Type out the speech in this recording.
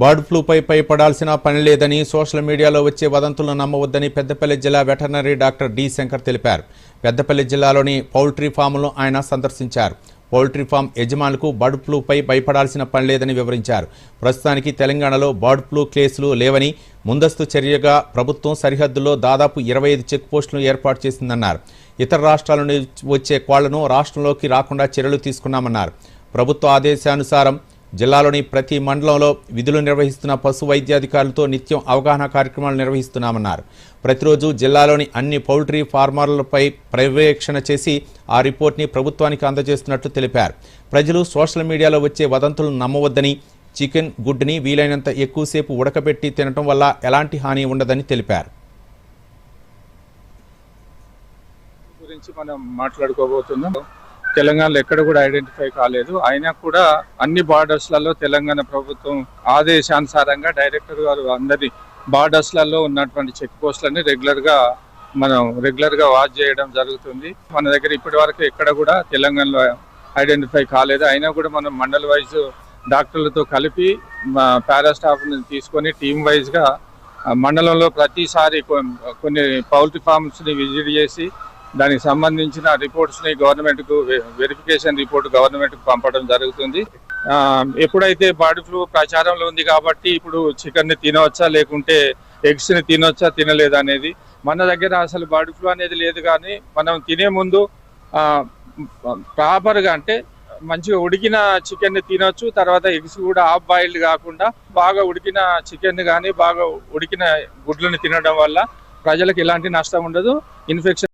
Bird ఫ్లూపై భయపడాల్సిన పని లేదని సోషల్ మీడియాలో వచ్చే వదంతులను నమ్మవద్దని పెద్దపల్లి జిల్లా వెటర్నరీ డాక్టర్ డి శంకర్ తెలిపారు. పెద్దపల్లి జిల్లాలోని పౌల్ట్రీ ఫామ్లను ఆయన సందర్శించారు. పౌల్ట్రీ ఫామ్ యజమానులకు బర్డ్ ఫ్లూపై భయపడాల్సిన పని లేదని వివరించారు. ప్రస్తుతానికి తెలంగాణలో బర్డ్ ఫ్లూ కేసులు లేవని ముందస్తు చర్యగా ప్రభుత్వం సరిహద్దుల్లో దాదాపు ఇరవై ఐదు చెక్ పోస్టులను ఏర్పాటు చేసిందన్నారు. ఇతర రాష్ట్రాల నుంచి వచ్చే కోళ్ళను రాష్ట్రంలోకి రాకుండా చర్యలు తీసుకున్నామన్నారు. ప్రభుత్వ ఆదేశానుసారం జిల్లాలోని ప్రతి మండలంలో విధులు నిర్వహిస్తున్న పశు వైద్యాధికారులతో నిత్యం అవగాహన కార్యక్రమాలు నిర్వహిస్తున్నామన్నారు. ప్రతిరోజు జిల్లాలోని అన్ని పౌల్ట్రీ ఫార్మర్లపై పర్యవేక్షణ చేసి ఆ రిపోర్ట్ని ప్రభుత్వానికి అందజేస్తున్నట్లు తెలిపారు. ప్రజలు సోషల్ మీడియాలో వచ్చే వదంతులను నమ్మవద్దని చికెన్ గుడ్డుని వీలైనంత ఎక్కువసేపు ఉడకబెట్టి తినటం వల్ల ఎలాంటి హాని ఉండదని తెలిపారు. గురించి మనం మాట్లాడుకోబోతున్నాం. తెలంగాణలో ఎక్కడ కూడా ఐడెంటిఫై కాలేదు. అయినా కూడా అన్ని బార్డర్స్లలో తెలంగాణ ప్రభుత్వం ఆదేశానుసారంగా డైరెక్టర్ గారు అందరి బార్డర్స్లలో ఉన్నటువంటి చెక్ పోస్టులని రెగ్యులర్గా మనం రెగ్యులర్గా వాచ్ చేయడం జరుగుతుంది. మన దగ్గర ఇప్పటి వరకు ఎక్కడ కూడా తెలంగాణలో ఐడెంటిఫై కాలేదు. అయినా కూడా మనం మండల్ వైజ్ డాక్టర్లతో కలిపి మా పారా తీసుకొని టీమ్ వైజ్గా మండలంలో ప్రతిసారి కొన్ని పౌల్ట్రీ ఫార్మ్స్ని విజిట్ చేసి దానికి సంబంధించిన రిపోర్ట్స్ని గవర్నమెంట్కు వెరిఫికేషన్ రిపోర్ట్ గవర్నమెంట్కు పంపడం జరుగుతుంది. ఎప్పుడైతే బర్డ్ ఫ్లూ ప్రచారంలో ఉంది కాబట్టి ఇప్పుడు చికెన్ని తినవచ్చా లేకుంటే ఎగ్స్ని తినవచ్చా తినలేదా అనేది. మన దగ్గర అసలు బర్డ్ ఫ్లూ అనేది లేదు కానీ మనం తినే ముందు ప్రాపర్గా అంటే మంచిగా ఉడికిన చికెన్ని తినొచ్చు తర్వాత ఎగ్స్ కూడా హాఫ్ బాయిల్డ్ కాకుండా బాగా ఉడికిన చికెన్ కానీ బాగా ఉడికిన గుడ్లను తినడం వల్ల ప్రజలకు ఎలాంటి నష్టం ఉండదు. ఇన్ఫెక్షన్